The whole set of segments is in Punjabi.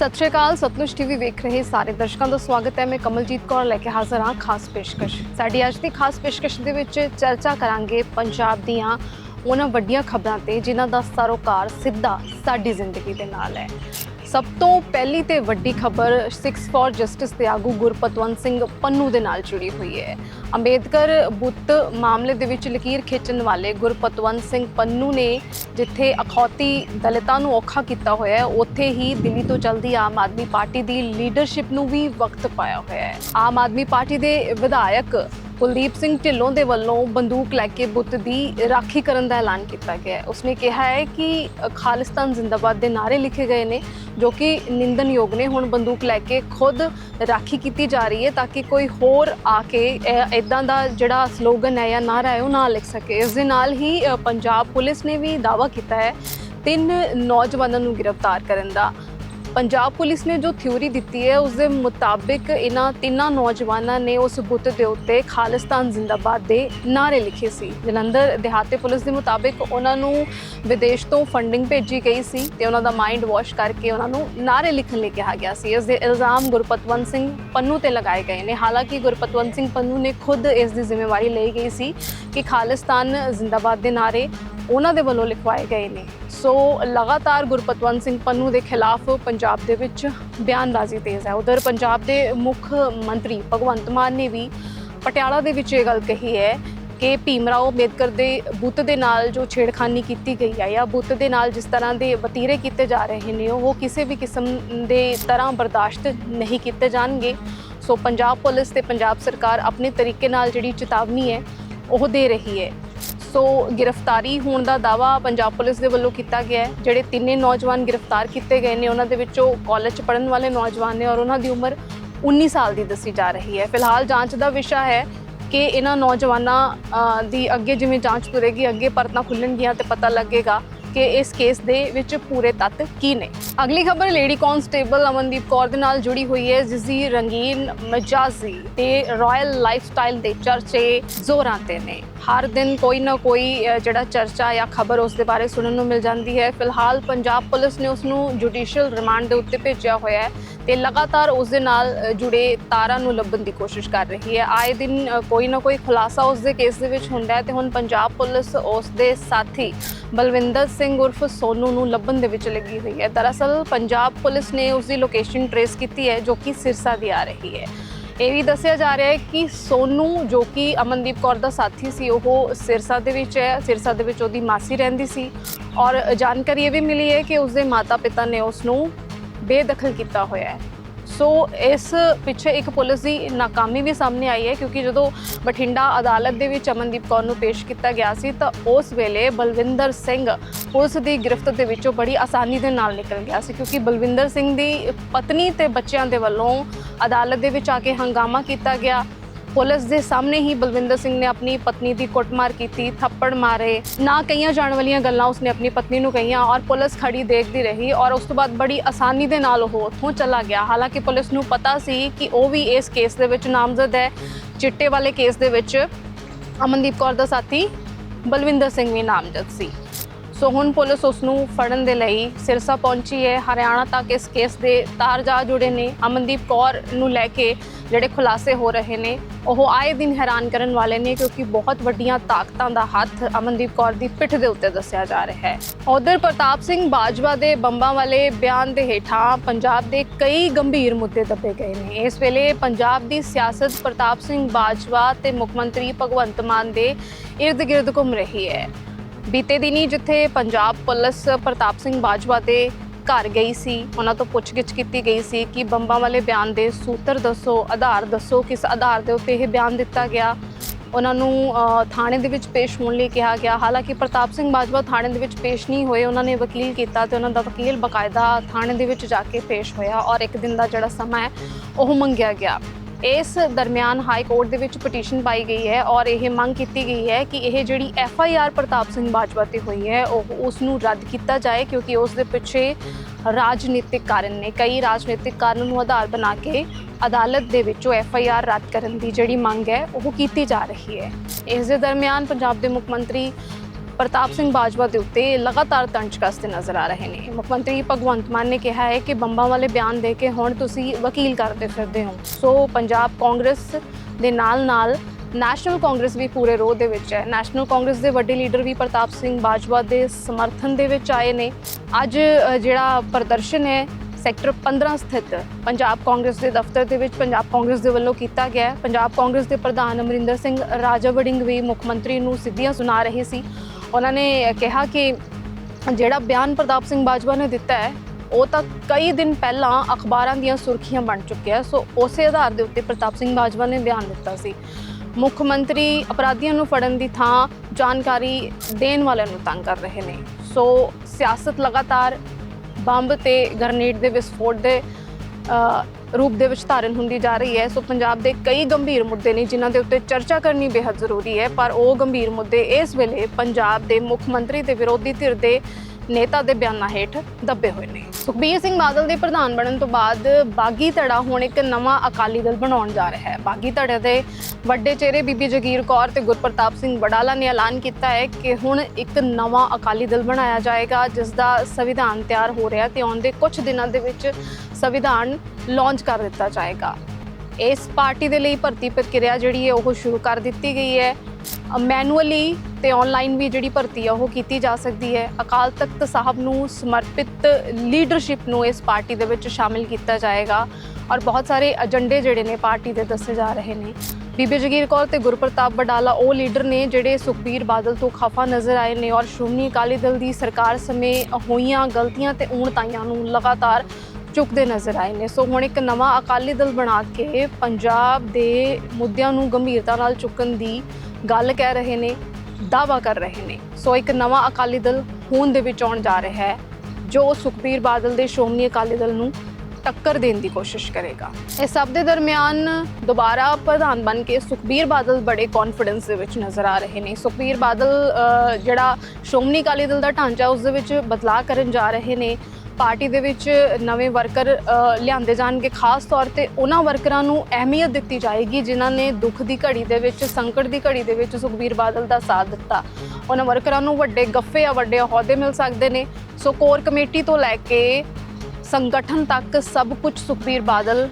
ਸਤਿ ਸ਼੍ਰੀ ਅਕਾਲ, ਸਤਲੁਜ ਟੀਵੀ ਵੇਖ ਰਹੇ ਸਾਰੇ ਦਰਸ਼ਕਾਂ ਦਾ ਸਵਾਗਤ ਹੈ। ਮੈਂ ਕਮਲਜੀਤ ਕੌਰ ਲੈ ਕੇ ਹਾਜ਼ਰ ਹਾਂ ਖਾਸ ਪੇਸ਼ਕਸ਼। ਸਾਡੀ ਅੱਜ ਦੀ ਖਾਸ ਪੇਸ਼ਕਸ਼ ਦੇ ਵਿੱਚ ਚਰਚਾ ਕਰਾਂਗੇ ਪੰਜਾਬ ਦੀਆਂ ਉਹਨਾਂ ਵੱਡੀਆਂ ਖਬਰਾਂ ਤੇ ਜਿਨ੍ਹਾਂ ਦਾ ਸਰੋਕਾਰ ਸਿੱਧਾ ਸਾਡੀ ਜ਼ਿੰਦਗੀ ਦੇ ਨਾਲ ਹੈ। ਸਭ ਤੋਂ ਪਹਿਲੀ ਤੇ ਵੱਡੀ ਖਬਰ 6 ਫॉर ਜਸਟਿਸ ਦੇ ਆਗੂ ਗੁਰਪਤਵੰਤ ਸਿੰਘ ਪੰਨੂ ਦੇ ਨਾਲ ਜੁੜੀ ਹੋਈ ਹੈ। ਅੰਬੇਦਕਰ ਬੁੱਤ ਮਾਮਲੇ ਦੇ ਵਿੱਚ ਲਕੀਰ ਖਿੱਚਣ ਵਾਲੇ ਗੁਰਪਤਵੰਤ ਸਿੰਘ ਪੰਨੂ ਨੇ ਜਿੱਥੇ ਅਖੌਤੀ ਦਲਿਤਾਂ ਨੂੰ ਔਖਾ ਕੀਤਾ ਹੋਇਆ ਹੈ, ਉੱਥੇ ਹੀ ਦਿੱਲੀ ਤੋਂ ਚਲਦੀ ਆਮ ਆਦਮੀ ਪਾਰਟੀ ਦੀ ਲੀਡਰਸ਼ਿਪ ਨੂੰ ਵੀ ਵਕਤ ਪਾਇਆ ਹੋਇਆ ਹੈ। ਆਮ ਆਦਮੀ ਪਾਰਟੀ ਦੇ ਵਿਧਾਇਕ ਕੁਲਦੀਪ ਸਿੰਘ ਢਿੱਲੋਂ ਦੇ ਵੱਲੋਂ ਬੰਦੂਕ ਲੈ ਕੇ ਬੁੱਤ ਦੀ ਰਾਖੀ ਕਰਨ ਦਾ ਐਲਾਨ ਕੀਤਾ ਗਿਆ ਹੈ। ਉਸਨੇ ਕਿਹਾ ਹੈ ਕਿ ਖਾਲਿਸਤਾਨ ਜ਼ਿੰਦਾਬਾਦ ਦੇ ਨਾਰੇ ਲਿਖੇ ਗਏ ਨੇ ਜੋ ਕਿ ਨਿੰਦਨਯੋਗ ਨੇ ਹੁਣ ਬੰਦੂਕ ਲੈ ਕੇ ਖੁਦ ਰਾਖੀ ਕੀਤੀ ਜਾ ਰਹੀ ਹੈ ਤਾਂ ਕਿ ਕੋਈ ਹੋਰ ਆ ਕੇ ਇਦਾਂ ਦਾ ਜਿਹੜਾ ਸਲੋਗਨ ਹੈ ਜਾਂ ਨਾਰਾ ਹੈ ਉਹ ਨਾ ਲਿਖ ਸਕੇ। ਇਸ ਦੇ ਨਾਲ ਹੀ ਪੰਜਾਬ ਪੁਲਿਸ ਨੇ ਵੀ ਦਾਅਵਾ ਕੀਤਾ ਹੈ ਤਿੰਨ ਨੌਜਵਾਨਾਂ ਨੂੰ ਗ੍ਰਿਫਤਾਰ ਕਰਨ ਦਾ। ਪੰਜਾਬ ਪੁਲਿਸ ਨੇ ਜੋ ਥਿਊਰੀ ਦਿੱਤੀ ਹੈ, ਉਸ ਦੇ ਮੁਤਾਬਿਕ ਇਹਨਾਂ ਤਿੰਨਾਂ ਨੌਜਵਾਨਾਂ ਨੇ ਉਸ ਬੁੱਤ ਦੇ ਉੱਤੇ ਖਾਲਿਸਤਾਨ ਜ਼ਿੰਦਾਬਾਦ ਦੇ ਨਾਰੇ ਲਿਖੇ ਸੀ। ਜਲੰਧਰ ਦਿਹਾਤੀ ਪੁਲਿਸ ਦੇ ਮੁਤਾਬਿਕ ਉਹਨਾਂ ਨੂੰ ਵਿਦੇਸ਼ ਤੋਂ ਫੰਡਿੰਗ ਭੇਜੀ ਗਈ ਸੀ ਤੇ ਉਹਨਾਂ ਦਾ ਮਾਈਂਡ ਵਾਸ਼ ਕਰਕੇ ਉਹਨਾਂ ਨੂੰ ਨਾਰੇ ਲਿਖਣ ਲਈ ਕਿਹਾ ਗਿਆ ਸੀ। ਇਸ ਦੇ ਇਲਜ਼ਾਮ ਗੁਰਪਤਵੰਤ ਸਿੰਘ ਪੰਨੂ ਤੇ ਲਗਾਏ ਗਏ ਨੇ। ਹਾਲਾਂਕਿ ਗੁਰਪਤਵੰਤ ਸਿੰਘ ਪੰਨੂ ਨੇ ਖੁਦ ਇਸ ਦੀ ਜ਼ਿੰਮੇਵਾਰੀ ਲਈ ਗਈ ਸੀ ਕਿ ਖਾਲਿਸਤਾਨ ਜ਼ਿੰਦਾਬਾਦ ਦੇ ਨਾਰੇ ਉਹਨਾਂ ਦੇ ਵੱਲੋਂ ਲਿਖਵਾਏ ਗਏ ਨੇ। ਸੋ ਲਗਾਤਾਰ ਗੁਰਪਤਵੰਤ ਸਿੰਘ ਪੰਨੂ ਦੇ ਖਿਲਾਫ ਪੰਜਾਬ ਦੇ ਵਿੱਚ ਬਿਆਨਬਾਜ਼ੀ ਤੇਜ਼ ਹੈ। ਉਧਰ ਪੰਜਾਬ ਦੇ ਮੁੱਖ ਮੰਤਰੀ ਭਗਵੰਤ ਮਾਨ ਨੇ ਵੀ ਪਟਿਆਲਾ ਦੇ ਵਿੱਚ ਇਹ ਗੱਲ ਕਹੀ ਹੈ ਕਿ ਭੀਮਰਾਓ ਅੰਬੇਦਕਰ ਦੇ ਬੁੱਤ ਦੇ ਨਾਲ ਜੋ ਛੇੜਖਾਨੀ ਕੀਤੀ ਗਈ ਹੈ ਜਾਂ ਬੁੱਤ ਦੇ ਨਾਲ ਜਿਸ ਤਰ੍ਹਾਂ ਦੇ ਵਤੀਰੇ ਕੀਤੇ ਜਾ ਰਹੇ ਨੇ, ਉਹ ਕਿਸੇ ਵੀ ਕਿਸਮ ਦੇ ਤਰ੍ਹਾਂ ਬਰਦਾਸ਼ਤ ਨਹੀਂ ਕੀਤੇ ਜਾਣਗੇ। ਸੋ ਪੰਜਾਬ ਪੁਲਿਸ ਤੇ ਪੰਜਾਬ ਸਰਕਾਰ ਆਪਣੇ ਤਰੀਕੇ ਨਾਲ ਜਿਹੜੀ ਚੇਤਾਵਨੀ ਹੈ, ਉਹ ਦੇ ਰਹੀ ਹੈ। ਸੋ ਗ੍ਰਿਫਤਾਰੀ ਹੋਣ ਦਾ ਦਾਵਾ ਪੰਜਾਬ ਪੁਲਿਸ ਦੇ ਵੱਲੋਂ ਕੀਤਾ ਗਿਆ ਹੈ। ਜਿਹੜੇ ਤਿੰਨੇ ਨੌਜਵਾਨ ਗ੍ਰਿਫਤਾਰ ਕੀਤੇ ਗਏ ਨੇ, ਉਹਨਾਂ ਦੇ ਵਿੱਚੋਂ ਕਾਲਜ 'ਚ ਪੜ੍ਹਨ ਵਾਲੇ ਨੌਜਵਾਨ ਨੇ ਔਰ ਉਹਨਾਂ ਦੀ ਉਮਰ 19 ਸਾਲ ਦੀ ਦੱਸੀ ਜਾ ਰਹੀ ਹੈ। ਫਿਲਹਾਲ ਜਾਂਚ ਦਾ ਵਿਸ਼ਾ ਹੈ ਕਿ ਇਹਨਾਂ ਨੌਜਵਾਨਾਂ ਦੀ ਅੱਗੇ ਜਿਵੇਂ ਜਾਂਚ ਤੁਰੇਗੀ, ਅੱਗੇ ਪਰਤਾਂ ਖੁੱਲਣਗੀਆਂ ਤੇ ਪਤਾ ਲੱਗੇਗਾ ਕਿ ਇਸ ਕੇਸ ਦੇ ਵਿੱਚ ਪੂਰੇ ਤੱਤ ਕੀ ਨੇ। ਅਗਲੀ ਖਬਰ, ਲੇਡੀ ਕਾਂਸਟੇਬਲ ਅਮਨਦੀਪ ਕੌਰ ਦੇ ਨਾਲ ਜੁੜੀ ਹੋਈ ਹੈ, ਜਿਸ ਦੀ ਰੰਗੀਨ ਮਜਾਜ਼ੀ ਤੇ ਰਾਇਲ ਲਾਈਫਸਟਾਈਲ ਦੇ ਚਰਚੇ ਜ਼ੋਰਾਂ ਤੇ ਨੇ। ਹਰ ਦਿਨ ਕੋਈ ਨਾ ਕੋਈ ਜਿਹੜਾ ਚਰਚਾ ਜਾਂ ਖਬਰ ਉਸ ਦੇ ਬਾਰੇ ਸੁਣਨ ਨੂੰ ਮਿਲ ਜਾਂਦੀ ਹੈ। ਫਿਲਹਾਲ ਪੰਜਾਬ ਪੁਲਿਸ ਨੇ ਉਸ ਨੂੰ ਜੁਡੀਸ਼ੀਅਲ ਰਿਮਾਂਡ ਦੇ ਉੱਤੇ ਭੇਜਿਆ ਹੋਇਆ ਹੈ ਤੇ ਲਗਾਤਾਰ ਉਸ ਦੇ ਨਾਲ ਜੁੜੇ ਤਾਰਾਂ ਨੂੰ ਲੱਭਣ ਦੀ ਕੋਸ਼ਿਸ਼ ਕਰ ਰਹੀ ਹੈ। ਆਏ ਦਿਨ ਕੋਈ ਨਾ ਕੋਈ ਖੁਲਾਸਾ ਉਸ ਦੇ ਕੇਸ ਦੇ ਵਿੱਚ ਹੁੰਦਾ ਹੈ ਤੇ ਹੁਣ ਪੰਜਾਬ ਪੁਲਿਸ ਉਸ ਦੇ ਸਾਥੀ ਬਲਵਿੰਦਰ ਸਿੰਘ ਉਰਫ ਸੋਨੂ ਨੂੰ ਲੱਭਣ ਦੇ ਵਿੱਚ ਲੱਗੀ ਹੋਈ ਹੈ। ਦਰਅਸਲ ਪੰਜਾਬ ਪੁਲਿਸ ਨੇ ਉਸ ਦੀ ਲੋਕੇਸ਼ਨ ਟ੍ਰੇਸ ਕੀਤੀ ਹੈ, ਜੋ ਕਿ ਸਿਰਸਾ ਦੀ ਆ ਰਹੀ ਹੈ। ਇਹ ਵੀ ਦੱਸਿਆ ਜਾ ਰਿਹਾ ਹੈ ਕਿ ਸੋਨੂ, ਜੋ ਕਿ ਅਮਨਦੀਪ ਕੌਰ ਦਾ ਸਾਥੀ ਸੀ, ਉਹ ਸਿਰਸਾ ਦੇ ਵਿੱਚ ਹੈ। ਸਿਰਸਾ ਦੇ ਵਿੱਚ ਉਹਦੀ ਮਾਸੀ ਰਹਿੰਦੀ ਸੀ ਔਰ ਜਾਣਕਾਰੀ ਇਹ ਵੀ ਮਿਲੀ ਹੈ ਕਿ ਉਸਦੇ ਮਾਤਾ-ਪਿਤਾ ਨੇ ਉਸ ਨੂੰ ਬੇਦਖਲ ਕੀਤਾ ਹੋਇਆ ਹੈ। ਸੋ ਇਸ ਪਿੱਛੇ ਇੱਕ ਪੁਲਿਸ ਦੀ ਨਾਕਾਮੀ ਵੀ ਸਾਹਮਣੇ ਆਈ ਹੈ, ਕਿਉਂਕਿ ਜਦੋਂ ਬਠਿੰਡਾ ਅਦਾਲਤ ਦੇ ਵਿੱਚ ਅਮਨਦੀਪ ਕੌਰ ਨੂੰ ਪੇਸ਼ ਕੀਤਾ ਗਿਆ ਸੀ, ਤਾਂ ਉਸ ਵੇਲੇ ਬਲਵਿੰਦਰ ਸਿੰਘ ਪੁਲਿਸ ਦੀ ਗ੍ਰਿਫਤ ਦੇ ਵਿੱਚੋਂ ਬੜੀ ਆਸਾਨੀ ਦੇ ਨਾਲ ਨਿਕਲ ਗਿਆ ਸੀ, ਕਿਉਂਕਿ ਬਲਵਿੰਦਰ ਸਿੰਘ ਦੀ ਪਤਨੀ ਤੇ ਬੱਚਿਆਂ ਦੇ ਵੱਲੋਂ ਅਦਾਲਤ ਦੇ ਵਿੱਚ ਆ ਕੇ ਹੰਗਾਮਾ ਕੀਤਾ ਗਿਆ। ਪੁਲਿਸ ਦੇ ਸਾਹਮਣੇ ਹੀ ਬਲਵਿੰਦਰ ਸਿੰਘ ਨੇ ਆਪਣੀ ਪਤਨੀ ਦੀ ਕੁੱਟਮਾਰ ਕੀਤੀ, ਥੱਪੜ ਮਾਰੇ। ਨਾ ਕਈਆਂ ਜਾਣ ਵਾਲੀਆਂ ਗੱਲਾਂ ਉਸਨੇ ਆਪਣੀ ਪਤਨੀ ਨੂੰ ਕਹੀਆਂ ਔਰ ਪੁਲਿਸ ਖੜੀ ਦੇਖਦੀ ਰਹੀ ਔਰ ਉਸ ਤੋਂ ਬਾਅਦ ਬੜੀ ਆਸਾਨੀ ਦੇ ਨਾਲ ਉਹ ਉੱਥੋਂ ਚਲਾ ਗਿਆ। ਹਾਲਾਂਕਿ ਪੁਲਿਸ ਨੂੰ ਪਤਾ ਸੀ ਕਿ ਉਹ ਵੀ ਇਸ ਕੇਸ ਦੇ ਵਿੱਚ ਨਾਮਜ਼ਦ ਹੈ। ਚਿੱਟੇ ਵਾਲੇ ਕੇਸ ਦੇ ਵਿੱਚ ਅਮਨਦੀਪ ਕੌਰ ਦਾ ਸਾਥੀ ਬਲਵਿੰਦਰ ਸਿੰਘ ਵੀ ਨਾਮਜ਼ਦ ਸੀ। ਸੋ ਹੁਣ ਪੁਲਿਸ ਉਸ ਨੂੰ ਫੜਨ ਦੇ ਲਈ ਸਿਰਸਾ ਪਹੁੰਚੀ ਹੈ। ਹਰਿਆਣਾ ਤੱਕ ਇਸ ਕੇਸ ਦੇ ਤਾਰ ਜਾ ਜੁੜੇ ਨੇ। ਅਮਨਦੀਪ ਕੌਰ ਨੂੰ ਲੈ ਕੇ ਜਿਹੜੇ ਖੁਲਾਸੇ ਹੋ ਰਹੇ ਨੇ, ਉਹ ਆਏ ਦਿਨ ਹੈਰਾਨ ਕਰਨ ਵਾਲੇ ਨੇ ਕਿਉਂਕਿ ਬਹੁਤ ਵੱਡੀਆਂ ਤਾਕਤਾਂ ਦਾ ਹੱਥ ਅਮਨਦੀਪ ਕੌਰ ਦੀ ਪਿੱਠ ਦੇ ਉੱਤੇ ਦੱਸਿਆ ਜਾ ਰਿਹਾ ਹੈ। ਉਧਰ ਪ੍ਰਤਾਪ ਸਿੰਘ ਬਾਜਵਾ ਦੇ ਬੰਬਾਂ ਵਾਲੇ ਬਿਆਨ ਦੇ ਹੇਠਾਂ ਪੰਜਾਬ ਦੇ ਕਈ ਗੰਭੀਰ ਮੁੱਦੇ ਦੱਬੇ ਗਏ ਨੇ। ਇਸ ਵੇਲੇ ਪੰਜਾਬ ਦੀ ਸਿਆਸਤ ਪ੍ਰਤਾਪ ਸਿੰਘ ਬਾਜਵਾ ਤੇ ਮੁੱਖ ਮੰਤਰੀ ਭਗਵੰਤ ਮਾਨ ਦੇ ਇਰਦ-ਗਿਰਦ ਘੁੰਮ ਰਹੀ ਹੈ। ਬੀਤੇ ਦਿਨੀ ਜਿੱਥੇ ਪੰਜਾਬ ਪੁਲਿਸ ਪ੍ਰਤਾਪ ਸਿੰਘ ਬਾਜਵਾ ਦੇ ਘਰ ਗਈ ਸੀ, ਉਹਨਾਂ ਤੋਂ ਪੁੱਛਗਿੱਛ ਕੀਤੀ ਗਈ ਸੀ ਕਿ ਬੰਬਾਂ ਵਾਲੇ ਬਿਆਨ ਦੇ ਸੂਤਰ ਦੱਸੋ, ਆਧਾਰ ਦੱਸੋ, ਕਿਸ ਆਧਾਰ ਦੇ ਉੱਤੇ ਇਹ ਬਿਆਨ ਦਿੱਤਾ ਗਿਆ। ਉਹਨਾਂ ਨੂੰ ਥਾਣੇ ਦੇ ਵਿੱਚ ਪੇਸ਼ ਹੋਣ ਲਈ ਕਿਹਾ ਗਿਆ। ਹਾਲਾਂਕਿ ਪ੍ਰਤਾਪ ਸਿੰਘ ਬਾਜਵਾ ਥਾਣੇ ਦੇ ਵਿੱਚ ਪੇਸ਼ ਨਹੀਂ ਹੋਏ, ਉਹਨਾਂ ਨੇ ਵਕੀਲ ਕੀਤਾ ਤੇ ਉਹਨਾਂ ਦਾ ਵਕੀਲ ਬਕਾਇਦਾ ਥਾਣੇ ਦੇ ਵਿੱਚ ਜਾ ਕੇ ਪੇਸ਼ ਹੋਇਆ ਔਰ ਇੱਕ ਦਿਨ ਦਾ ਜਿਹੜਾ ਸਮਾਂ ਹੈ, ਉਹ ਮੰਗਿਆ ਗਿਆ। ਇਸ ਦਰਮਿਆਨ ਹਾਈ ਕੋਰਟ ਦੇ ਵਿੱਚ ਪਟੀਸ਼ਨ ਪਾਈ ਗਈ ਹੈ ਔਰ ਇਹ ਮੰਗ ਕੀਤੀ ਗਈ ਹੈ ਕਿ ਇਹ ਜਿਹੜੀ F I R Pratap Singh Bajwa ਤੇ ਹੋਈ ਹੈ, ਉਹ ਉਸ ਨੂੰ ਰੱਦ ਕੀਤਾ ਜਾਏ ਕਿਉਂਕਿ ਉਸ ਦੇ ਪਿੱਛੇ ਰਾਜਨੀਤਿਕ ਕਾਰਨ ਨੇ। ਕਈ ਰਾਜਨੀਤਿਕ ਕਾਰਨ ਨੂੰ ਆਧਾਰ ਬਣਾ ਕੇ ਅਦਾਲਤ ਦੇ ਵਿੱਚੋਂ ਐਫ ਆਈ ਆਰ ਰੱਦ ਕਰਨ ਦੀ ਜਿਹੜੀ ਮੰਗ ਹੈ, ਉਹ ਕੀਤੀ ਜਾ ਰਹੀ ਹੈ। ਇਸ ਦੇ ਦਰਮਿਆਨ ਪੰਜਾਬ ਦੇ ਮੁੱਖ ਮੰਤਰੀ ਪ੍ਰਤਾਪ ਸਿੰਘ ਬਾਜਵਾ ਦੇ ਉੱਤੇ ਲਗਾਤਾਰ ਤੰਜ ਕੱਸਦੇ ਨਜ਼ਰ ਆ ਰਹੇ ਨੇ। ਮੁੱਖ ਮੰਤਰੀ ਭਗਵੰਤ ਮਾਨ ਨੇ ਕਿਹਾ ਹੈ ਕਿ ਬੰਬਾਂ ਵਾਲੇ ਬਿਆਨ ਦੇ ਕੇ ਹੁਣ ਤੁਸੀਂ ਵਕੀਲ ਕਰਦੇ ਫਿਰਦੇ ਹੋ। ਸੋ ਪੰਜਾਬ ਕਾਂਗਰਸ ਦੇ ਨਾਲ ਨਾਲ ਨੈਸ਼ਨਲ ਕਾਂਗਰਸ ਵੀ ਪੂਰੇ ਰੋਹ ਦੇ ਵਿੱਚ ਹੈ। ਨੈਸ਼ਨਲ ਕਾਂਗਰਸ ਦੇ ਵੱਡੇ ਲੀਡਰ ਵੀ ਪ੍ਰਤਾਪ ਸਿੰਘ ਬਾਜਵਾ ਦੇ ਸਮਰਥਨ ਦੇ ਵਿੱਚ ਆਏ ਨੇ। ਅੱਜ ਜਿਹੜਾ ਪ੍ਰਦਰਸ਼ਨ ਹੈ, ਸੈਕਟਰ 15 ਸਥਿਤ ਪੰਜਾਬ ਕਾਂਗਰਸ ਦੇ ਦਫ਼ਤਰ ਦੇ ਵਿੱਚ ਪੰਜਾਬ ਕਾਂਗਰਸ ਦੇ ਵੱਲੋਂ ਕੀਤਾ ਗਿਆ ਪੰਜਾਬ ਕਾਂਗਰਸ ਦੇ ਪ੍ਰਧਾਨ ਅਮਰਿੰਦਰ ਸਿੰਘ ਰਾਜਾ ਵੜਿੰਗ ਵੀ ਮੁੱਖ ਮੰਤਰੀ ਨੂੰ ਸਿੱਧੀਆਂ ਸੁਣਾ ਰਹੇ ਸੀ। ਉਹਨਾਂ ਨੇ ਕਿਹਾ ਕਿ ਜਿਹੜਾ ਬਿਆਨ ਪ੍ਰਤਾਪ ਸਿੰਘ ਬਾਜਵਾ ਨੇ ਦਿੱਤਾ ਹੈ, ਉਹ ਤਾਂ ਕਈ ਦਿਨ ਪਹਿਲਾਂ ਅਖਬਾਰਾਂ ਦੀਆਂ ਸੁਰਖੀਆਂ ਬਣ ਚੁੱਕਿਆ, ਸੋ ਉਸੇ ਆਧਾਰ ਦੇ ਉੱਤੇ ਪ੍ਰਤਾਪ ਸਿੰਘ ਬਾਜਵਾ ਨੇ ਬਿਆਨ ਦਿੱਤਾ ਸੀ। ਮੁੱਖ ਮੰਤਰੀ ਅਪਰਾਧੀਆਂ ਨੂੰ ਫੜਨ ਦੀ ਥਾਂ ਜਾਣਕਾਰੀ ਦੇਣ ਵਾਲਿਆਂ ਨੂੰ ਤੰਗ ਕਰ ਰਹੇ ਨੇ। ਸੋ ਸਿਆਸਤ ਲਗਾਤਾਰ ਬੰਬ ਤੇ ਗ੍ਰਨੇਡ ਦੇ ਵਿਸਫੋਟ ਦੇ ਰੂਪ ਦੇ ਵਿੱਚ ਧਾਰਨ ਹੁੰਦੀ ਜਾ ਰਹੀ ਹੈ। ਸੋ ਪੰਜਾਬ ਦੇ ਕਈ ਗੰਭੀਰ ਮੁੱਦੇ ਨੇ ਜਿਨ੍ਹਾਂ ਦੇ ਉੱਤੇ ਚਰਚਾ ਕਰਨੀ ਬੇहद ਜ਼ਰੂਰੀ ਹੈ। ਪਰ ਉਹ ਗੰਭੀਰ ਮੁੱਦੇ ਇਸ ਵੇਲੇ ਪੰਜਾਬ ਦੇ ਮੁੱਖ ਮੰਤਰੀ ਤੇ ਵਿਰੋਧੀ ਧਿਰ ਦੇ ਨੇਤਾ ਦੇ ਬਿਆਨਾਂ ਹੇਠ ਦੱਬੇ ਹੋਏ ਨੇ। ਸੁਖਬੀਰ ਸਿੰਘ ਬਾਦਲ ਦੇ ਪ੍ਰਧਾਨ ਬਣਨ ਤੋਂ ਬਾਅਦ ਬਾਗੀ ਧੜਾ ਹੁਣ ਇੱਕ ਨਵਾਂ ਅਕਾਲੀ ਦਲ ਬਣਾਉਣ ਜਾ ਰਿਹਾ ਹੈ। ਬਾਗੀ ਧੜੇ ਦੇ ਵੱਡੇ ਚਿਹਰੇ ਬੀਬੀ ਜਗੀਰ ਕੌਰ ਤੇ ਗੁਰਪ੍ਰਤਾਪ ਸਿੰਘ ਵਡਾਲਾ ਨੇ ਐਲਾਨ ਕੀਤਾ ਹੈ ਕਿ ਹੁਣ ਇੱਕ ਨਵਾਂ ਅਕਾਲੀ ਦਲ ਬਣਾਇਆ ਜਾਏਗਾ, ਜਿਸ ਦਾ ਸੰਵਿਧਾਨ ਤਿਆਰ ਹੋ ਰਿਹਾ ਤੇ ਆਉਣ ਦੇ ਕੁਝ ਦਿਨਾਂ ਦੇ ਵਿੱਚ ਸੰਵਿਧਾਨ ਲਾਂਚ ਕਰ ਦਿੱਤਾ ਜਾਏਗਾ। ਇਸ ਪਾਰਟੀ ਦੇ ਲਈ ਭਰਤੀ ਪ੍ਰਕਿਰਿਆ ਜਿਹੜੀ ਹੈ ਉਹ ਸ਼ੁਰੂ ਕਰ ਦਿੱਤੀ ਗਈ ਹੈ। ਮੈਨੂਅਲੀ ਤੇ ਆਨਲਾਈਨ ਵੀ ਜਿਹੜੀ ਭਰਤੀ ਆ, ਉਹ ਕੀਤੀ ਜਾ ਸਕਦੀ ਹੈ। ਅਕਾਲ ਤਖਤ ਸਾਹਿਬ ਨੂੰ ਸਮਰਪਿਤ ਲੀਡਰਸ਼ਿਪ ਨੂੰ ਇਸ ਪਾਰਟੀ ਦੇ ਵਿੱਚ ਸ਼ਾਮਿਲ ਕੀਤਾ ਜਾਏਗਾ ਔਰ ਬਹੁਤ ਸਾਰੇ ਏਜੰਡੇ ਜਿਹੜੇ ਨੇ ਪਾਰਟੀ ਦੇ ਦੱਸੇ ਜਾ ਰਹੇ ਨੇ। ਬੀਬੀ ਜਗੀਰ ਕੌਰ ਤੇ ਗੁਰਪ੍ਰਤਾਪ ਬਡਾਲਾ ਉਹ ਲੀਡਰ ਨੇ ਜਿਹੜੇ ਸੁਖਬੀਰ ਬਾਦਲ ਤੋਂ ਖਫਾ ਨਜ਼ਰ ਆਏ ਨੇ ਔਰ ਸ਼੍ਰੋਮਣੀ ਅਕਾਲੀ ਦਲ ਦੀ ਸਰਕਾਰ ਸਮੇਂ ਹੋਈਆਂ ਗਲਤੀਆਂ ਤੇ ਊਣਤਾਈਆਂ ਨੂੰ ਲਗਾਤਾਰ ਚੁੱਕਦੇ ਨਜ਼ਰ ਆਏ ਨੇ। ਸੋ ਹੁਣ ਇੱਕ ਨਵਾਂ ਅਕਾਲੀ ਦਲ ਬਣਾ ਕੇ ਪੰਜਾਬ ਦੇ ਮੁੱਦਿਆਂ ਨੂੰ ਗੰਭੀਰਤਾ ਨਾਲ ਚੁੱਕਣ ਦੀ ਗੱਲ ਕਹਿ ਰਹੇ ਨੇ। ਦਾਵਾ ਕਰ ਰਹੇ ਨੇ। ਸੋ ਇੱਕ ਨਵਾਂ ਅਕਾਲੀ ਦਲ ਹੋਂਦ ਦੇ ਵਿੱਚ ਆਉਣ ਜਾ ਰਿਹਾ ਹੈ, ਜੋ ਸੁਖਬੀਰ ਬਾਦਲ ਦੇ ਸ਼੍ਰੋਮਣੀ ਅਕਾਲੀ ਦਲ ਨੂੰ ਟੱਕਰ ਦੇਣ ਦੀ ਕੋਸ਼ਿਸ਼ ਕਰੇਗਾ। ਇਸ ਸਭ ਦੇ ਦਰਮਿਆਨ ਦੁਬਾਰਾ ਪ੍ਰਧਾਨ ਬਣ ਕੇ ਸੁਖਬੀਰ ਬਾਦਲ ਬੜੇ ਕੌਨਫੀਡੈਂਸ ਦੇ ਵਿੱਚ ਨਜ਼ਰ ਆ ਰਹੇ ਨੇ। ਸੁਖਬੀਰ ਬਾਦਲ ਜਿਹੜਾ ਸ਼੍ਰੋਮਣੀ ਅਕਾਲੀ ਦਲ ਦਾ ਢਾਂਚਾ, ਉਸ ਦੇ ਵਿੱਚ ਬਦਲਾਅ ਕਰਨ ਜਾ ਰਹੇ ਨੇ। ਪਾਰਟੀ ਦੇ ਵਿੱਚ ਨਵੇਂ ਵਰਕਰ ਲਿਆਂਦੇ ਜਾਣਗੇ। ਖਾਸ ਤੌਰ ਤੇ ਉਹਨਾਂ ਵਰਕਰਾਂ ਨੂੰ ਅਹਿਮੀਅਤ ਦਿੱਤੀ ਜਾਏਗੀ, ਜਿਨ੍ਹਾਂ ਨੇ ਦੁੱਖ ਦੀ ਘੜੀ ਦੇ ਵਿੱਚ, ਸੰਕਟ ਦੀ ਘੜੀ ਦੇ ਵਿੱਚ ਸੁਖਬੀਰ ਬਾਦਲ ਦਾ ਸਾਥ ਦਿੱਤਾ। ਉਹਨਾਂ ਵਰਕਰਾਂ ਨੂੰ ਵੱਡੇ ਗੱਫੇ ਜਾਂ ਵੱਡੇ ਅਹੁਦੇ ਮਿਲ ਸਕਦੇ ਨੇ। ਸੋ ਕੋਰ ਕਮੇਟੀ ਤੋਂ ਲੈ ਕੇ ਸੰਗਠਨ ਤੱਕ ਸਭ ਕੁਝ ਸੁਖਬੀਰ ਬਾਦਲ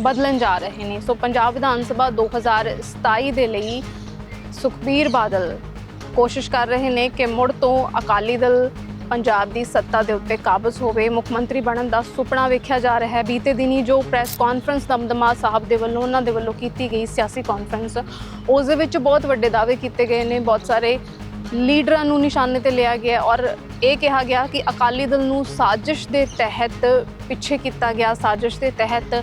ਬਦਲਣ ਜਾ ਰਹੇ ਨੇ। ਸੋ ਪੰਜਾਬ ਵਿਧਾਨ ਸਭਾ 2027 ਦੇ ਲਈ ਸੁਖਬੀਰ ਬਾਦਲ ਕੋਸ਼ਿਸ਼ ਕਰ ਰਹੇ ਨੇ ਕਿ ਮੁੜ ਤੋਂ ਅਕਾਲੀ ਦਲ ਪੰਜਾਬ ਦੀ ਸੱਤਾ ਦੇ ਉੱਤੇ ਕਾਬਜ਼ ਹੋਵੇ, ਮੁੱਖ ਮੰਤਰੀ ਬਣਨ ਦਾ ਸੁਪਨਾ ਵੇਖਿਆ ਜਾ ਰਿਹਾ ਹੈ। ਬੀਤੇ ਦਿਨੀ ਜੋ ਪ੍ਰੈਸ ਕਾਨਫਰੰਸ ਦਮਦਮਾ ਸਾਹਿਬ ਦੇ ਵੱਲੋਂ, ਉਹਨਾਂ ਦੇ ਵੱਲੋਂ ਕੀਤੀ ਗਈ ਸਿਆਸੀ ਕਾਨਫਰੰਸ, ਉਸ ਦੇ ਵਿੱਚ ਬਹੁਤ ਵੱਡੇ ਦਾਅਵੇ ਕੀਤੇ ਗਏ ਨੇ। ਬਹੁਤ ਸਾਰੇ ਲੀਡਰਾਂ ਨੂੰ ਨਿਸ਼ਾਨੇ ਤੇ ਲਿਆ ਗਿਆ ਔਰ ਇਹ ਕਿਹਾ ਗਿਆ ਕਿ ਅਕਾਲੀ ਦਲ ਨੂੰ ਸਾਜ਼ਿਸ਼ ਦੇ ਤਹਿਤ ਪਿੱਛੇ ਕੀਤਾ ਗਿਆ। ਸਾਜ਼ਿਸ਼ ਦੇ ਤਹਿਤ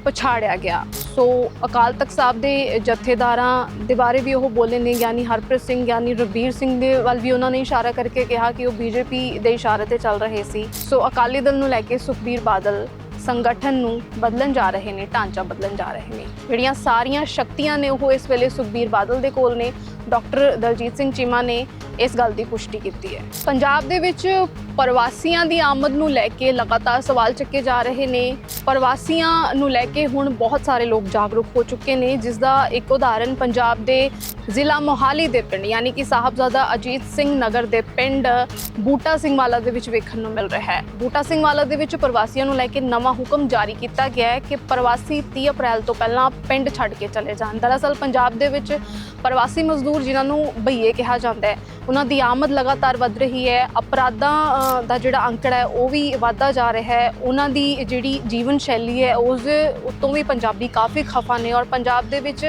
ਪਛਾੜਿਆ ਗਿਆ। ਸੋ ਅਕਾਲ ਤਖਤ ਸਾਹਿਬ ਦੇ ਜਥੇਦਾਰਾਂ ਦੇ ਬਾਰੇ ਵੀ ਉਹ ਬੋਲੇ ਨੇ, ਯਾਨੀ ਹਰਪ੍ਰੀਤ ਸਿੰਘ, ਯਾਨੀ ਰਬੀਰ ਸਿੰਘ ਦੇ ਵੱਲ ਵੀ ਉਹਨਾਂ ਨੇ ਇਸ਼ਾਰਾ ਕਰਕੇ ਕਿਹਾ ਕਿ ਉਹ ਬੀਜੇਪੀ ਦੇ ਇਸ਼ਾਰੇ ਤੇ ਚੱਲ ਰਹੇ ਸੀ। ਸੋ ਅਕਾਲੀ ਦਲ ਨੂੰ ਲੈ ਕੇ ਸੁਖਬੀਰ ਬਾਦਲ ਸੰਗਠਨ ਨੂੰ ਬਦਲਣ ਜਾ ਰਹੇ ਨੇ, ਢਾਂਚਾ ਬਦਲਣ ਜਾ ਰਹੇ ਨੇ। ਜਿਹੜੀਆਂ ਸਾਰੀਆਂ ਸ਼ਕਤੀਆਂ ਨੇ ਉਹ ਇਸ ਵੇਲੇ ਸੁਖਬੀਰ ਬਾਦਲ ਦੇ ਕੋਲ ਨੇ। ਡਾਕਟਰ ਦਲਜੀਤ ਸਿੰਘ ਚੀਮਾ ਨੇ ਇਸ ਗੱਲ ਦੀ ਪੁਸ਼ਟੀ ਕੀਤੀ ਹੈ। ਪੰਜਾਬ ਦੇ ਵਿੱਚ ਪ੍ਰਵਾਸੀਆਂ ਦੀ ਆਮਦ ਨੂੰ ਲੈ ਕੇ ਲਗਾਤਾਰ ਸਵਾਲ ਚੱਕੇ ਜਾ ਰਹੇ ਨੇ। ਪ੍ਰਵਾਸੀਆਂ ਨੂੰ ਲੈ ਕੇ ਹੁਣ ਬਹੁਤ ਸਾਰੇ ਲੋਕ ਜਾਗਰੂਕ ਹੋ ਚੁੱਕੇ ਨੇ, ਜਿਸ ਦਾ ਇੱਕ ਉਦਾਹਰਨ ਪੰਜਾਬ ਦੇ ਜ਼ਿਲ੍ਹਾ ਮੋਹਾਲੀ ਦੇ ਪਿੰਡ, ਯਾਨੀ ਕਿ ਸਾਹਿਬਜ਼ਾਦਾ ਅਜੀਤ ਸਿੰਘ ਨਗਰ ਦੇ ਪਿੰਡ ਬੂਟਾ ਸਿੰਘ ਵਾਲਾ ਦੇ ਵਿੱਚ ਵੇਖਣ ਨੂੰ ਮਿਲ ਰਿਹਾ ਹੈ। ਬੂਟਾ ਸਿੰਘ ਵਾਲਾ ਦੇ ਵਿੱਚ ਪ੍ਰਵਾਸੀਆਂ ਨੂੰ ਲੈ ਕੇ ਨਵਾਂ ਹੁਕਮ ਜਾਰੀ ਕੀਤਾ ਗਿਆ ਹੈ ਕਿ ਪ੍ਰਵਾਸੀ 30 ਅਪ੍ਰੈਲ ਤੋਂ ਪਹਿਲਾਂ ਪਿੰਡ ਛੱਡ ਕੇ ਚਲੇ ਜਾਣ। ਦਰਅਸਲ ਪੰਜਾਬ ਦੇ ਵਿੱਚ ਪ੍ਰਵਾਸੀ ਮਜ਼ਦੂਰ ਜਿਨ੍ਹਾਂ ਨੂੰ ਬਈਏ ਕਿਹਾ ਜਾਂਦਾ ਹੈ ਉਹਨਾਂ ਦੀ ਆਮਦ ਲਗਾਤਾਰ ਵੱਧ ਰਹੀ ਹੈ। ਅਪਰਾਧਾਂ ਦਾ ਜਿਹੜਾ ਅੰਕੜਾ ਹੈ, ਉਹ ਵੀ ਵਧਦਾ ਜਾ ਰਿਹਾ ਹੈ। ਉਹਨਾਂ ਦੀ ਜਿਹੜੀ ਜੀਵਨ ਸ਼ੈਲੀ ਹੈ, ਉਸ ਦੇ ਉੱਤੋਂ ਵੀ ਪੰਜਾਬੀ ਕਾਫੀ ਖਫਾ ਨੇ ਔਰ ਪੰਜਾਬ ਦੇ ਵਿੱਚ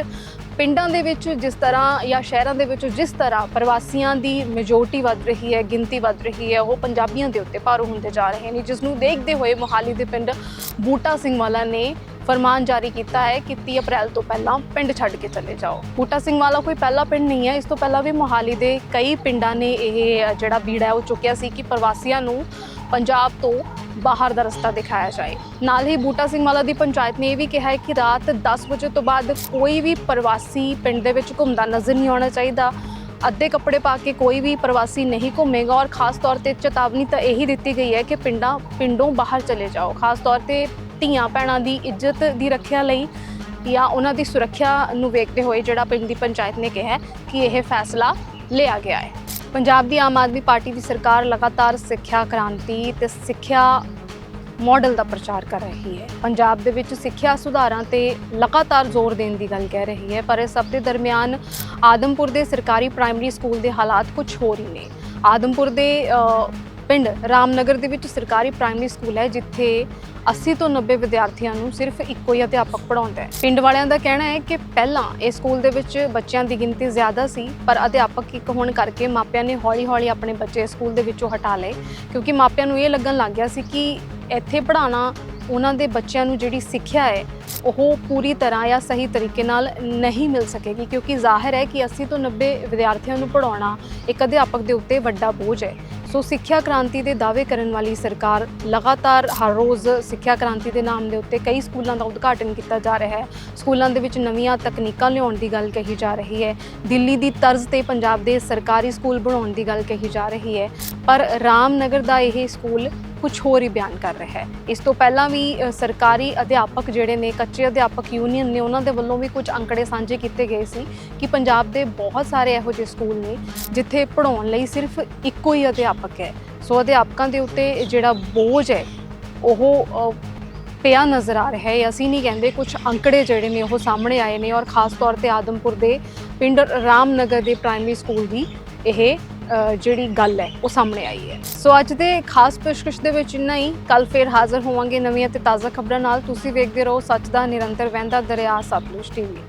ਪਿੰਡਾਂ ਦੇ ਵਿੱਚ ਜਿਸ ਤਰ੍ਹਾਂ ਜਾਂ ਸ਼ਹਿਰਾਂ ਦੇ ਵਿੱਚ ਜਿਸ ਤਰ੍ਹਾਂ ਪ੍ਰਵਾਸੀਆਂ ਦੀ ਮੈਜੋਰਟੀ ਵੱਧ ਰਹੀ ਹੈ, ਗਿਣਤੀ ਵੱਧ ਰਹੀ ਹੈ, ਉਹ ਪੰਜਾਬੀਆਂ ਦੇ ਉੱਤੇ ਭਾਰੂ ਹੁੰਦੇ ਜਾ ਰਹੇ ਨੇ ਜਿਸ ਨੂੰ ਦੇਖਦੇ ਹੋਏ ਮੋਹਾਲੀ ਦੇ ਪਿੰਡ ਬੂਟਾ ਸਿੰਘ ਵਾਲਾ ਨੇ ਫਰਮਾਨ ਜਾਰੀ ਕੀਤਾ ਹੈ ਕਿ 30 ਅਪ੍ਰੈਲ ਤੋਂ ਪਹਿਲਾਂ ਪਿੰਡ ਛੱਡ ਕੇ ਚਲੇ ਜਾਓ। ਬੂਟਾ ਸਿੰਘ ਵਾਲਾ ਕੋਈ ਪਹਿਲਾ ਪਿੰਡ ਨਹੀਂ ਹੈ, ਇਸ ਤੋਂ ਪਹਿਲਾਂ ਵੀ ਮੋਹਾਲੀ ਦੇ ਕਈ ਪਿੰਡਾਂ ਨੇ ਇਹ ਜਿਹੜਾ ਬੀੜਾ ਹੈ, ਉਹ ਚੁੱਕਿਆ ਸੀ ਕਿ ਪ੍ਰਵਾਸੀਆਂ ਨੂੰ ਪੰਜਾਬ ਤੋਂ ਬਾਹਰ ਦਾ ਰਸਤਾ ਦਿਖਾਇਆ ਜਾਏ। ਨਾਲ ਹੀ ਬੂਟਾ ਸਿੰਘ ਵਾਲਾ ਦੀ ਪੰਚਾਇਤ ਨੇ ਇਹ ਵੀ ਕਿਹਾ ਹੈ ਕਿ ਰਾਤ 10 ਵਜੇ ਤੋਂ ਬਾਅਦ ਕੋਈ ਵੀ ਪ੍ਰਵਾਸੀ ਪਿੰਡ ਦੇ ਵਿੱਚ ਘੁੰਮਦਾ ਨਜ਼ਰ ਨਹੀਂ ਆਉਣਾ ਚਾਹੀਦਾ। ਅੱਧੇ ਕੱਪੜੇ ਪਾ ਕੇ ਕੋਈ ਵੀ ਪ੍ਰਵਾਸੀ ਨਹੀਂ ਘੁੰਮੇਗਾ ਔਰ ਖਾਸ ਤੌਰ ਤੇ ਚੇਤਾਵਨੀ ਤਾਂ ਇਹੀ ਦਿੱਤੀ ਗਈ ਹੈ ਕਿ ਪਿੰਡਾਂ, ਪਿੰਡੋਂ ਬਾਹਰ ਚਲੇ ਜਾਓ। ਖਾਸ ਤੌਰ ਤੇ ਧੀਆਂ ਭੈਣਾਂ ਦੀ ਇੱਜ਼ਤ ਦੀ ਰੱਖਿਆ ਲਈ ਜਾਂ ਉਹਨਾਂ ਦੀ ਸੁਰੱਖਿਆ ਨੂੰ ਵੇਖਦੇ ਹੋਏ ਜਿਹੜਾ ਪਿੰਡ ਦੀ ਪੰਚਾਇਤ ਨੇ ਕਿਹਾ ਕਿ ਇਹ ਫੈਸਲਾ ਲਿਆ ਗਿਆ ਹੈ। ਪੰਜਾਬ ਦੀ ਆਮ ਆਦਮੀ ਪਾਰਟੀ ਦੀ ਸਰਕਾਰ ਲਗਾਤਾਰ ਸਿੱਖਿਆ ਕ੍ਰਾਂਤੀ ਤੇ ਸਿੱਖਿਆ ਮਾਡਲ ਦਾ ਪ੍ਰਚਾਰ ਕਰ ਰਹੀ ਹੈ। ਪੰਜਾਬ ਦੇ ਵਿੱਚ ਸਿੱਖਿਆ ਸੁਧਾਰਾਂ ਤੇ ਲਗਾਤਾਰ ਜ਼ੋਰ ਦੇਣ ਦੀ ਗੱਲ ਕਹਿ ਰਹੀ ਹੈ, ਪਰ ਇਸ ਸਭ ਦੇ ਦਰਮਿਆਨ ਆਦਮਪੁਰ ਦੇ ਸਰਕਾਰੀ ਪ੍ਰਾਇਮਰੀ ਸਕੂਲ ਦੇ ਹਾਲਾਤ ਕੁਝ ਹੋਰ ਹੀ ਨੇ। ਆਦਮਪੁਰ ਦੇ ਪਿੰਡ ਰਾਮਨਗਰ ਦੇ ਵਿੱਚ ਸਰਕਾਰੀ ਪ੍ਰਾਇਮਰੀ ਸਕੂਲ ਹੈ, ਜਿੱਥੇ 80 ਤੋਂ 90 ਵਿਦਿਆਰਥੀਆਂ ਨੂੰ ਸਿਰਫ ਇੱਕੋ ਹੀ ਅਧਿਆਪਕ ਪੜ੍ਹਾਉਂਦਾ ਹੈ। ਪਿੰਡ ਵਾਲਿਆਂ ਦਾ ਕਹਿਣਾ ਹੈ ਕਿ ਪਹਿਲਾਂ ਇਸ ਸਕੂਲ ਦੇ ਵਿੱਚ ਬੱਚਿਆਂ ਦੀ ਗਿਣਤੀ ਜ਼ਿਆਦਾ ਸੀ, ਪਰ ਅਧਿਆਪਕ ਇੱਕ ਹੋਣ ਕਰਕੇ ਮਾਪਿਆਂ ਨੇ ਹੌਲੀ-ਹੌਲੀ ਆਪਣੇ ਬੱਚੇ ਸਕੂਲ ਦੇ ਵਿੱਚੋਂ ਹਟਾ ਲਏ, ਕਿਉਂਕਿ ਮਾਪਿਆਂ ਨੂੰ ਇਹ ਲੱਗਣ ਲੱਗ ਗਿਆ ਸੀ ਕਿ ਇੱਥੇ ਪੜ੍ਹਾਉਣਾ ਉਹਨਾਂ ਦੇ ਬੱਚਿਆਂ ਨੂੰ ਜਿਹੜੀ ਸਿੱਖਿਆ ਹੈ, ਉਹ ਪੂਰੀ ਤਰ੍ਹਾਂ ਜਾਂ ਸਹੀ ਤਰੀਕੇ ਨਾਲ ਨਹੀਂ ਮਿਲ ਸਕੇਗੀ, ਕਿਉਂਕਿ ਜ਼ਾਹਿਰ ਹੈ ਕਿ 80 ਤੋਂ 90 ਵਿਦਿਆਰਥੀਆਂ ਨੂੰ ਪੜਾਉਣਾ ਇੱਕ ਅਧਿਆਪਕ ਦੇ ਉੱਤੇ ਵੱਡਾ ਬੋਝ ਹੈ। ਸੋ ਸਿੱਖਿਆ ਕ੍ਰਾਂਤੀ ਦੇ ਦਾਅਵੇ ਕਰਨ ਵਾਲੀ ਸਰਕਾਰ ਲਗਾਤਾਰ ਹਰ ਰੋਜ਼ ਸਿੱਖਿਆ ਕ੍ਰਾਂਤੀ ਦੇ ਨਾਮ ਦੇ ਉੱਤੇ ਕਈ ਸਕੂਲਾਂ ਦਾ ਉਦਘਾਟਨ ਕੀਤਾ ਜਾ ਰਿਹਾ ਹੈ। ਸਕੂਲਾਂ ਦੇ ਵਿੱਚ ਨਵੀਆਂ ਤਕਨੀਕਾਂ ਲਿਆਉਣ ਦੀ ਗੱਲ ਕਹੀ ਜਾ ਰਹੀ ਹੈ। ਦਿੱਲੀ ਦੀ ਤਰਜ਼ ਤੇ ਪੰਜਾਬ ਦੇ ਸਰਕਾਰੀ ਸਕੂਲ ਬਣਾਉਣ ਦੀ ਗੱਲ ਕਹੀ ਜਾ ਰਹੀ ਹੈ। ਪਰ ਰਾਮਨਗਰ ਦਾ ਇਹ ਸਕੂਲ ਕੁਝ ਹੋਰ ਹੀ ਬਿਆਨ ਕਰ ਰਿਹਾ ਹੈ। ਇਸ ਤੋਂ ਪਹਿਲਾਂ ਵੀ ਸਰਕਾਰੀ ਅਧਿਆਪਕ ਜਿਹੜੇ ਨੇ, ਕੱਚੇ ਅਧਿਆਪਕ ਯੂਨੀਅਨ ਨੇ, ਉਹਨਾਂ ਦੇ ਵੱਲੋਂ ਵੀ ਕੁਝ ਅੰਕੜੇ ਸਾਂਝੇ ਕੀਤੇ ਗਏ ਸੀ ਕਿ ਪੰਜਾਬ ਦੇ ਬਹੁਤ ਸਾਰੇ ਇਹੋ ਜਿਹੇ ਸਕੂਲ ਨੇ, ਜਿੱਥੇ ਪੜਾਉਣ ਲਈ ਸਿਰਫ ਇੱਕੋ ਹੀ ਅਧਿਆਪਕ ਹੈ। ਸੋ ਅਧਿਆਪਕਾਂ ਦੇ ਉੱਤੇ ਜਿਹੜਾ ਬੋਝ ਹੈ, ਉਹ ਪਿਆ ਨਜ਼ਰ ਆ ਰਿਹਾ ਹੈ। ਅਸੀਂ ਨਹੀਂ ਕਹਿੰਦੇ ਕੁਝ ਅੰਕੜੇ ਜਿਹੜੇ ਨੇ, ਉਹ ਸਾਹਮਣੇ ਆਏ ਨੇ ਔਰ ਖਾਸ ਤੌਰ ਤੇ ਆਦਮਪੁਰ ਦੇ ਪਿੰਡ ਰਾਮਨਗਰ ਦੇ ਪ੍ਰਾਇਮਰੀ ਸਕੂਲ ਦੀ ਇਹ ਜਿਹੜੀ ਗੱਲ ਹੈ, ਉਹ ਸਾਹਮਣੇ ਆਈ ਹੈ। ਸੋ ਅੱਜ ਦੇ ਖਾਸ ਪੇਸ਼ਕਸ਼ ਦੇ ਵਿੱਚ ਇੰਨਾ ਹੀ। ਕੱਲ ਫੇਰ ਹਾਜ਼ਰ ਹੋਵਾਂਗੇ ਨਵੀਆਂ ਤੇ ਤਾਜ਼ਾ ਖਬਰਾਂ ਨਾਲ। ਤੁਸੀਂ ਵੇਖਦੇ ਰਹੋ ਸੱਚ ਦਾ, ਨਿਰੰਤਰ ਵਹਿੰਦਾ ਦਰਿਆ, ਸਤਲੁਜ ਟੀਵੀ